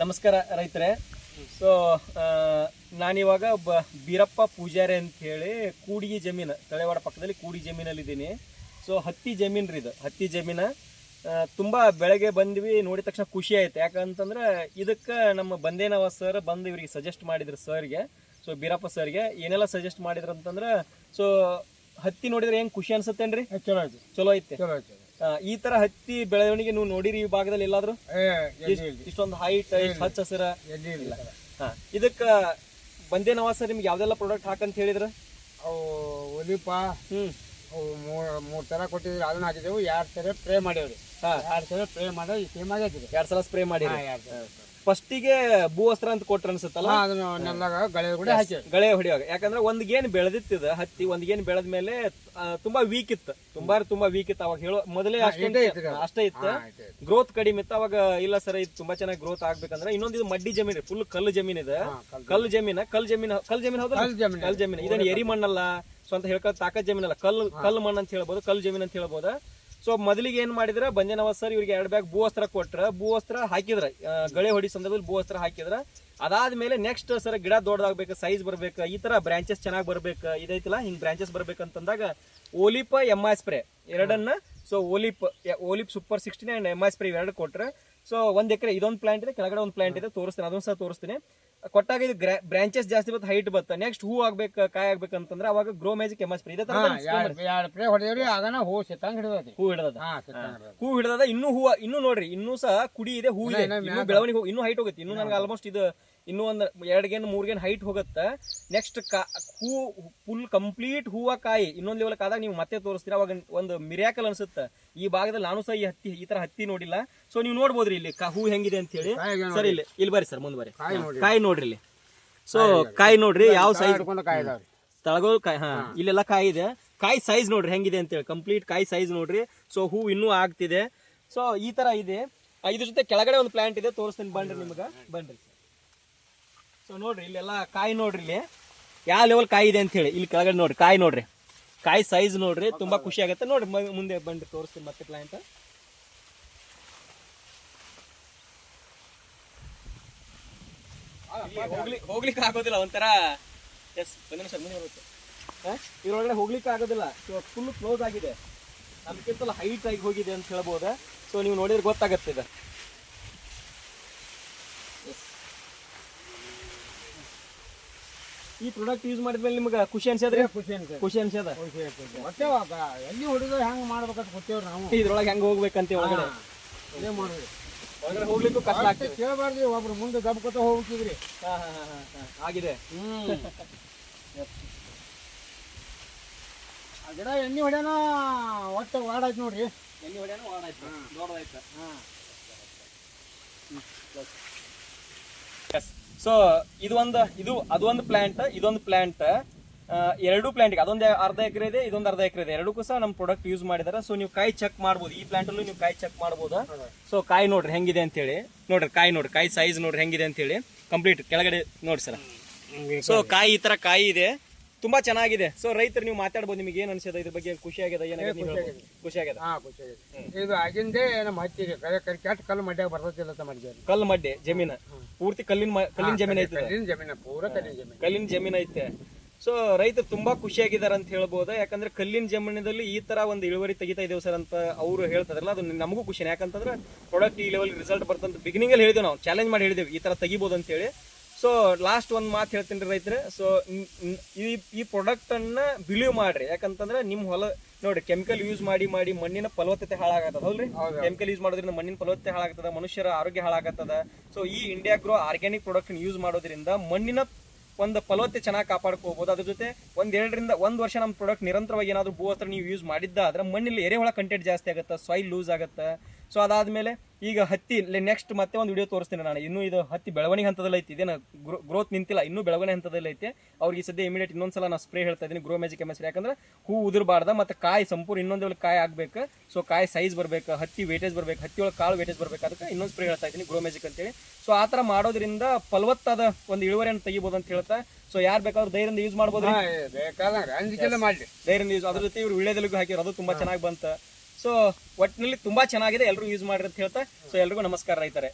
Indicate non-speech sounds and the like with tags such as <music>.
ನಮಸ್ಕಾರ ರೈತರೆ. ಸೊ ನಾನಿವಾಗ ಒಬ್ಬ ಬೀರಪ್ಪ ಪೂಜಾರಿ ಅಂತ ಹೇಳಿ ಕೂಡಿಗೆ ಜಮೀನು ತಳೆವಾಡ ಪಕ್ಕದಲ್ಲಿ ಕೂಡಿ ಜಮೀನಲ್ಲಿ ಇದ್ದೀನಿ ಸೊ ಹತ್ತಿ ಜಮೀನು ರೀ ಇದು. ಹತ್ತಿ ಜಮೀನು ತುಂಬ ಬೆಳಗ್ಗೆ ಬಂದ್ವಿ ನೋಡಿದ ತಕ್ಷಣ ಖುಷಿ ಆಯ್ತು. ಯಾಕಂತಂದ್ರೆ ಇದಕ್ಕೆ ನಮ್ಮ ಬಂದೇನವ ಸರ್ ಬಂದು ಇವರಿಗೆ ಸಜೆಸ್ಟ್ ಮಾಡಿದ್ರು ಸರ್ಗೆ ಸೊ ಬೀರಪ್ಪ ಸರ್ಗೆ ಏನೆಲ್ಲ ಸಜೆಸ್ಟ್ ಮಾಡಿದ್ರು ಅಂತಂದ್ರೆ ಸೊ ಹತ್ತಿ ನೋಡಿದ್ರೆ ಹೆಂಗೆ ಖುಷಿ ಅನ್ಸುತ್ತೇನ್ರಿ? ಚಲೋ ಐತೆ ಚಲೋ ಐತೆ. ಚಲೋ ಐತಿ ಈ ತರ ಹತ್ತಿ ಬೆಳವಣಿಗೆ ನೀವು ನೋಡಿರಿ ಈ ಭಾಗದಲ್ಲಿ ಎಲ್ಲಾದ್ರೂ? ಇಷ್ಟೊಂದು ಹೈಟ್ ಹಚ್ಚ ಹಸಿರ? ಇಲ್ಲ. ಹಾ ಇದಕ್ಕ ಬಂದೇ ನವಾ ಸರ್ ನಿಮ್ಗೆ ಯಾವ್ದೆಲ್ಲ ಪ್ರಾಡಕ್ಟ್ ಹಾಕಂತ ಹೇಳಿದ್ರ? ಅವು ಒಲಿಪ ಹ್ಮ್. ಅವು ಮೂರ್ ತರ ಕೊಟ್ಟಿದ್ರು ಅದನ್ನ ಹಾಕಿದೆವು ಎರಡ್ ಸಲ ಸ್ಪ್ರೇ ಮಾಡೇವ್ರಿ. ಹಾ. ಎರಡ್ ಸಲ ಸ್ಪ್ರೇ ಮಾಡಿ ಈ ಸೇಮ್ ಆಗೈತಿ ಎರಡ್ ಸಲ ಸ್ಪ್ರೇ ಮಾಡಿ ಫಸ್ಟಿಗೆ ಭೂ ಅಸ್ತ್ರ ಅಂತ ಕೊಟ್ರ ಅನ್ಸುತ್ತಲ್ಲ? ಗಳೆ ಹೊಡಿಯುವಾಗ ಯಾಕಂದ್ರೆ ಒಂದ್ ಗೇನ್ ಬೆಳೆದಿತ್ತಿದ ಹತ್ತಿ ಒಂದ್ ಗೇನ್ ಬೆಳೆದ ಮೇಲೆ ತುಂಬಾ ವೀಕ್ ಇತ್ತು. ತುಂಬಾ ತುಂಬಾ ವೀಕ್ ಇತ್ತು. ಅವಾಗ ಹೇಳೋ ಮೊದಲೇ ಅಷ್ಟೇ ಅಷ್ಟೇ ಇತ್ತು. ಗ್ರೋತ್ ಕಡಿಮೆ ಇತ್ತು. ಅವಾಗ ಇಲ್ಲ ಸರ್ ಇದು ತುಂಬಾ ಚೆನ್ನಾಗಿ ಗ್ರೋತ್ ಆಗ್ಬೇಕಂದ್ರೆ ಇನ್ನೊಂದು ಇದು ಮಡ್ಡಿ ಜಮೀನು ಫುಲ್ ಕಲ್ಲು ಜಮೀನ್ ಇದೆ. ಕಲ್ಲು. ಜಮೀನ. ಕಲ್ಲು ಜಮೀನ್ ಕಲ್ಲು ಜಮೀನ್ ಹೌದು ಕಲ್ಲು ಜಮೀನ್. ಇದನ್ನ ಎರಿ ಮಣ್ಣಲ್ಲ. ಸ್ವಂತ ಹೇಳ್ಕೊ ತಾಕತ್ ಜಮೀನಲ್ಲ. ಕಲ್ಲು ಕಲ್ಲು ಮಣ್ಣು ಅಂತ ಹೇಳ್ಬೋದು ಕಲ್ಲು ಜಮೀನ್ ಅಂತ ಹೇಳ್ಬೋದು. ಸೊ ಮೊದಲಿಗೆ ಏನು ಮಾಡಿದ್ರ ಬಂಜನವ ಸರ್ ಇವ್ರಿಗೆ ಎರಡು ಬ್ಯಾಗ್ ಭೂ ಅಸ್ತ್ರ ಕೊಟ್ರ ಭೂ ಅಸ್ತ್ರ ಹಾಕಿದ್ರ ಗಳೆ ಹೊಡಿ ಸಂದರ್ಭದಲ್ಲಿ ಭೂ ವಸ್ತ್ರ ಹಾಕಿದ್ರ, ಅದಾದ್ಮೇಲೆ ನೆಕ್ಸ್ಟ್ ಸರ್ ಗಿಡ ದೊಡ್ಡದಾಗಬೇಕು ಸೈಜ್ ಬರ್ಬೇಕು, ಈ ತರ ಬ್ರಾಂಚಸ್ ಚೆನ್ನಾಗಿ ಬರ್ಬೇಕು, ಇದೈತಿಲ್ಲ, ಹಿಂಗ್ ಬ್ರಾಂಚಸ್ ಬರ್ಬೇಕಂತಂದಾಗ ಓಲಿಪ ಎಂ ಐ ಸ್ಪ್ರೇ ಎರಡನ್ನ ಸೊ ಓಲಿಪ್ ಓಲಿಪ್ super sixteen and M I spray ಎರಡು ಕೊಟ್ರೆ ಸೊ ಒಂದ್ ಎಕರೆ, ಇದೊಂದು ಪ್ಲಾಂಟ್ ಇದೆ, ಕೆಳಗಡೆ ಒಂದು ಪ್ಲಾಂಟ್ ಇದೆ, ತೋರಿಸ್ತೀನಿ, ಅದೊಂದು ಸಹ ತೋರಿಸ್ತೀನಿ. ಕೊಟ್ಟಾಗ ಇದು ಬ್ರಾಂಚಸ್ ಜಾಸ್ತಿ ಬತ್ತು ಹೈಟ್ ಬತ್ತ ನೆಕ್ಸ್ಟ್ ಹೂ ಆಗ್ಬೇಕು ಕಾಯಿ ಆಗ್ಬೇಕು ಅಂತಂದ್ರೆ ಅವಾಗ ಗ್ರೋ ಮ್ಯಾಜಿಕ್ ಎಂ ತರ ಹಾ ಆಗನ ಹೂ ಸಿತ್ತಂಗ್ ಹಿಡಿದೈತಿ ಹೂ ಹಿಡದ ಹಾ ಹೂ. ಹಿಡದ ಇನ್ನೂ ಹೂವ ಇನ್ನೂ ನೋಡ್ರಿ ಇನ್ನೂ ಸಹ ಕುಡಿ ಇದೆ ಹೂ ಇದೆ. ಇನ್ನೂ ಬೆಳವಣಿಗೆ ಇನ್ನೂ ಹೈಟ್ ಹೋಗುತ್ತೆ. ಇನ್ನೂ ನನಗೆ ಆಲ್ಮೋಸ್ಟ್ ಇದು ಇನ್ನೂ ಒಂದ್ ಎರಡ್ ಗೇನ್ ಮೂರ್ ಗೇನ್ ಹೈಟ್ ಹೋಗುತ್ತೆ. ನೆಕ್ಸ್ಟ್ ಹೂ ಫುಲ್ ಕಂಪ್ಲೀಟ್ ಹೂವ ಕಾಯಿ. ಇನ್ನೊಂದು ಲೆವೆಲ್ ಆದಾಗ ನೀವು ಮತ್ತೆ ತೋರಿಸ್ತೀರ. ಅವಾಗ ಒಂದು ಮಿರ್ಯಾಕಲ್ ಅನ್ಸುತ್ತೆ. ಈ ಭಾಗದಲ್ಲಿ ನಾನು ಸಹ ಈ ಹತ್ತಿ ಈ ತರ ಹತ್ತಿ ನೋಡಿಲ್ಲ. ಸೊ ನೀವು ನೋಡ್ಬೋದ್ರಿ ಇಲ್ಲಿ ಕಾ- ಹೂ ಹೆಂಗಿದೆ ಅಂತ ಹೇಳಿ. ಸರಿ ಇಲ್ಲಿ ಇಲ್ಲಿ ಬರ್ರಿ ಸರ್ ಮುಂದೆ ಬರ್ರಿ. ಕಾಯಿ ನೋಡ್ರಿ. ನೋಡ್ರಿ ಇಲ್ಲಿ ಸೊ ಕಾಯಿ ನೋಡ್ರಿ ಯಾವ ಸೈಜ್ ಹಿಡ್ಕೊಂಡು ಕಾಯಿ ಇದಾವ್ರಿ ತಳಗೋ ಕಾಯಿ ಹಾ. ಇಲ್ಲೆಲ್ಲ ಕಾಯಿ ಇದೆ. ಕಾಯಿ ಸೈಜ್ ನೋಡ್ರಿ ಹೆಂಗಿದೆ ಅಂತೇಳಿ. ಕಂಪ್ಲೀಟ್ ಕಾಯಿ ಸೈಜ್ ನೋಡ್ರಿ. ಸೊ ಹೂ ಇನ್ನೂ ಆಗ್ತಿದೆ. ಸೊ ಈ ತರ ಇದೆ. ಇದ್ರ ಜೊತೆ ಕೆಳಗಡೆ ಒಂದು ಪ್ಲಾಂಟ್ ಇದೆ. ತೋರಿಸ್ತೀನಿ ಬನ್ರಿ ನಿಮ್ಗೆ. ಬನ್ರಿ. ಸೊ ನೋಡ್ರಿ ಇಲ್ಲೆಲ್ಲ ಕಾಯಿ ನೋಡ್ರಿ ಇಲ್ಲಿ ಯಾವ ಲೆವೆಲ್ ಕಾಯಿ ಇದೆ ಅಂತ ಹೇಳಿ ಇಲ್ಲಿ ಕೆಳಗಡೆ ನೋಡ್ರಿ. ಕಾಯಿ ನೋಡ್ರಿ. ಕಾಯಿ ಸೈಜ್ ನೋಡ್ರಿ ತುಂಬಾ ಖುಷಿ ಆಗುತ್ತೆ. ನೋಡ್ರಿ ಮುಂದೆ ಬನ್ರಿ ತೋರಿಸ್ತೀನಿ ಮತ್ತೆ ಪ್ಲಾಂಟ್ ಹೋಗ್ಲಿಕ್ಕೆ ಆಗೋದಿಲ್ಲ ಒಂಥರ ಎಸ್ ಒಂದು ನಿಮಿಷ ಮುಂದೆ ಬರುತ್ತೆ? ಇದ್ರೊಳಗಡೆ ಹೋಗ್ಲಿಕ್ಕೆ ಆಗೋದಿಲ್ಲ. ಫುಲ್ ಕ್ಲೋಸ್ ಆಗಿದೆ. ನಮ್ಗಿಂತಲ್ಲ ಹೈಟ್ ಆಗಿ ಹೋಗಿದೆ ಅಂತ ಹೇಳ್ಬೋದ? ಸೊ ನೀವು ನೋಡಿದ್ರೆ ಗೊತ್ತಾಗತ್ತೆ ಇದು ಈ ಪ್ರಾಡಕ್ಟ್ ಯೂಸ್ ಮಾಡಿದ್ಮೇಲೆ ನಿಮ್ಗೆ ಖುಷಿ ಅನ್ಸದ್ರಿ ಖುಷಿ ಅನ್ಸದ ಖುಷಿ ಅನ್ಸದ ಬ- ಎಲ್ಲಿ ಹೊಡೆದ ಹೆಂಗ್ ಮಾಡ್ಬೇಕಂತ ಗೊತ್ತೇವ್ರಿ ನಾವು. ಇದ್ರೊಳಗೆ ಹೆಂಗ್ ಹೋಗ್ಬೇಕಂತ ಒಳಗಡೆ? ಏನ್ ಮಾಡ್ರಿ ಒಳಗಡೆ ಹೋಗ್ಲಿಕ್ಕೂ ಕಷ್ಟ ಆಗ್ತದೆ. ಕೇಳಬಾರ್ದು ಒಬ್ರು ಮುಂದೆ ದಬ್ಕೋತ ಹೋಗ್ತಿದ್ರಿ ಹಾ ಹಾ ಹಾ ಹಾ ಆಗಿದೆ. <laughs> ಆ ಗಿಡ ಎಣ್ಣೆ ಹೊಡ್ಯಾನ? ಒಟ್ಟು ವಾಡಾಯ್ತು ನೋಡ್ರಿ. ಎಣ್ಣೆ ಹೊಡ್ಯಾನು ವಾಡಾಯ್ತು. ದೊಡ್ಡದಾಯ್ತು. ಸೊ ಇದು ಒಂದು ಇದು ಅದೊಂದು ಪ್ಲಾಂಟ್ ಇದೊಂದು ಪ್ಲಾಂಟ್ ಎರಡು ಪ್ಲಾಂಟ್ ಅದೊಂದು ಅರ್ಧ ಎಕರೆ ಇದೆ ಇದೊಂದು ಅರ್ಧ ಎಕರೆ ಇದೆ. ಎರಡಕ್ಕೂ ಸಹ ನಮ್ಮ ಪ್ರಾಡಕ್ಟ್ ಯೂಸ್ ಮಾಡಿದಾರೆ. ಸೊ ನೀವು ಕಾಯಿ ಚೆಕ್ ಮಾಡ್ಬೋದು. ಈ ಪ್ಲಾಂಟ್ ಅಲ್ಲಿ ನೀವು ಕಾಯಿ ಚೆಕ್ ಮಾಡ್ಬೋದು? ಸೊ ಕಾಯಿ ನೋಡ್ರಿ ಹೆಂಗಿದೆ ಅಂತ ಹೇಳಿ ನೋಡ್ರಿ ಕಾಯಿ ನೋಡ್ರಿ ಕಾಯಿ ಸೈಜ್ ನೋಡ್ರಿ ಹೆಂಗಿದೆ ಅಂತ ಹೇಳಿ ಕಂಪ್ಲೀಟ್ ಕೆಳಗಡೆ ನೋಡಿ ಸರ್. ಸೊ ಕಾಯಿ ಈ ತರ ಕಾಯಿ ಇದೆ. ತುಂಬಾ ಚೆನ್ನಾಗಿದೆ. ಸೊ ರೈತರು ನೀವು ಮಾತಾಡ್ಬೋದು ನಿಮಗೆ ಏನ್ ಅನ್ಸಿದೆ ಇದ್ರ ಬಗ್ಗೆ ಖುಷಿ ಆಗ್ಯದ ಏನಾಗಿದೆ ನೀವು ಖುಷಿ ಆಗ್ಯದ? ಹಾ ಖುಷಿ ಆಗೈತಿ. ಇದು ಆಗಿಂದೇ ನಮ್ಮ ಹತ್ತಿಗೆ ಕೆಟ್ಟ ಕಲ್ಲು ಅಂತ ಮಾಡಿದ್ವಿ ಕಲ್ಲು ಮಡ್ಡೆ ಜಮೀನ. ಪೂರ್ತಿ ಕಲ್ಲಿನ ಕಲ್ಲಿನ ಜಮೀನ್ ಐತೆ. ಕಲ್ಲಿನ ಜಮೀನ ಪೂರ ಕಲ್ಲಿನ ಜಮೀನ. ಕಲ್ಲಿನ ಜಮೀನ್ ಐತೆ. ಸೊ ರೈತರು ತುಂಬಾ ಖುಷಿಯಾಗಿದ್ದಾರೆ ಅಂತ ಹೇಳ್ಬೋದು. ಯಾಕಂದ್ರೆ ಕಲ್ಲಿನ ಜಮೀನದಲ್ಲಿ ಈ ತರ ಒಂದು ಇಳುವರಿ ತೆಗಿತಾ ಇದ್ದೇವೆ ಸರ್ ಅಂತ ಅವರು ಹೇಳ್ತಾರಲ್ಲ ಅದು ನಮಗೂ ಖುಷಿ ಯಾಕಂತಂದ್ರೆ ಪ್ರಾಡಕ್ಟ್ ಈ ಲೆವೆಲ್ ರಿಸಲ್ಟ್ ಬರ್ತಂತ ಬಿಗಿನಿಂಗ್ ಅಲ್ಲಿ ಹೇಳಿದ್ವಿ ನಾವು. ಚಾಲೆಂಜ್ ಮಾಡಿ ಹೇಳಿದೇವೆ ಈ ತರ ತೆಗಿಬೋದು ಅಂತ ಹೇಳಿ. ಸೊ ಲಾಸ್ಟ್ ಒಂದು ಮಾತು ಹೇಳ್ತೀನಿ ರೈತರೆ. ಸೊ ಈ ಈ ಪ್ರಾಡಕ್ಟ್ ಅನ್ನ ಬಿಲೀವ್ ಮಾಡ್ರಿ. ಯಾಕಂತಂದ್ರೆ ನಿಮ್ಮ ಹೊಲ ನೋಡಿ ಕೆಮಿಕಲ್ ಯೂಸ್ ಮಾಡಿ ಮಾಡಿ ಮಣ್ಣಿನ ಫಲವತ್ತತೆ ಹಾಳಾಗತ್ತದ ಹೌದ್ರಿ? ಹೌದು. ಕೆಮಿಕಲ್ ಯೂಸ್ ಮಾಡೋದ್ರಿಂದ ಮಣ್ಣಿನ ಫಲವತ್ತತೆ ಹಾಳಾಗ್ತದ ಮನುಷ್ಯರ ಆರೋಗ್ಯ ಹಾಳಾಗತ್ತದ. ಸೊ ಈ India grow organic product use ಮಾಡೋದ್ರಿಂದ ಮಣ್ಣಿನ ಒಂದು ಫಲವತ್ತೆ ಚೆನ್ನಾಗಿ ಕಾಪಾಡ್ಕೋಬಹುದು ಅದ್ರ ಜೊತೆ ಒಂದ್ ಎರಡರಿಂದ ಒಂದ್ ವರ್ಷ ನಮ್ಮ ಪ್ರಾಡಕ್ಟ್ ನಿರಂತರವಾಗಿ ಏನಾದ್ರು ಭೂ ಹತ್ರ ನೀವು ಯೂಸ್ ಮಾಡಿದ್ದ ಆದ್ರೆ ಮಣ್ಣಲ್ಲಿ ಎರೆಹುಳ ಕಂಟೆಂಟ್ ಜಾಸ್ತಿ ಆಗುತ್ತೆ ಸಾಯಿಲ್ ಲೂಸ್ ಆಗುತ್ತೆ. ಸೊ ಅದಾದ್ಮೇಲೆ ಈಗ ಹತ್ತಿ ನೆಕ್ಸ್ಟ್ ಮತ್ತೆ ಒಂದು ವಿಡಿಯೋ ತೋರಿಸ್ತೀನಿ ನಾನು. ಇನ್ನೂ ಇದು ಹತ್ತಿ ಬೆಳವಣಿಗೆ ಹಂತದಲ್ಲಿ ಐತಿ. ಇದೇನು ಗ್ರೋತ್ ನಿಂತಿಲ್ಲ ಇನ್ನೂ ಬೆಳವಣಿಗೆ ಹಂತದಲ್ಲಿ ಐತೆ. ಅವ್ರಿಗೆ ಸದ್ಯ ಇಮಿಡಿಯೇಟ್ ಇನ್ನೊಂದ್ಸಲ ನಾನು ಸ್ಪ್ರೇ ಹೇಳ್ತಾ ಇದ್ದೀನಿ ಗ್ರೋ ಮ್ಯಾಜಿಕ್ ಎಂ ಯಾಕಂದ್ರೆ ಹೂ ಉದುರಬಾರ್ದ ಮತ್ತೆ ಕಾಯಿ ಸಂಪೂರ್ಣ ಇನ್ನೊಂದು ಕಾಯಿ ಆಗಬೇಕು. ಸೊ ಕಾಯಿ ಸೈಜ್ ಬರಬೇಕು ಹತ್ತಿ ವೇಟೇಜ್ ಬರಬೇಕು ಹತ್ತಿ ಒಳಗೆ ಕಾಳು ವೇಟೇಜ್ ಬರಬೇಕು. ಅದಕ್ಕೆ ಇನ್ನೊಂದು ಸ್ಪ್ರೇ ಹೇಳ್ತಾ ಇದ್ದೀನಿ ಗ್ರೋ ಮ್ಯಾಜಿಕ್ ಅಂತೇಳಿ. ಸೊ ಆ ಥರ ಮಾಡೋದ್ರಿಂದ ಫಲವತ್ತಾದ ಒಂದು ಇಳುವರಿಯನ್ನು ತೆಗಿಬೋದು ಅಂತ ಹೇಳ್ತಾ. ಸೊ ಯಾರು ಬೇಕಾದ್ರೂ ಧೈರ್ಯದಿಂದ ಯೂಸ್ ಮಾಡ್ಬೋದು ಧೈರ್ಯದಿಂದ ಯೂಸ್ ಅದ್ರ ಜೊತೆ ಇವ್ರು ವಿಳ್ಯದೆಲೆಗೂ ಹಾಕಿರೋ ಅದು ತುಂಬಾ ಚೆನ್ನಾಗಿ ಬಂತ. ಸೊ ಒಟ್ಟಿನಲ್ಲಿ ತುಂಬಾ ಚೆನ್ನಾಗಿದೆ. ಎಲ್ಲರೂ ಯೂಸ್ ಮಾಡ್ರಿ ಅಂತ ಹೇಳ್ತಾ ಸೊ ಎಲ್ರಿಗೂ ನಮಸ್ಕಾರ ರೈತರೆ.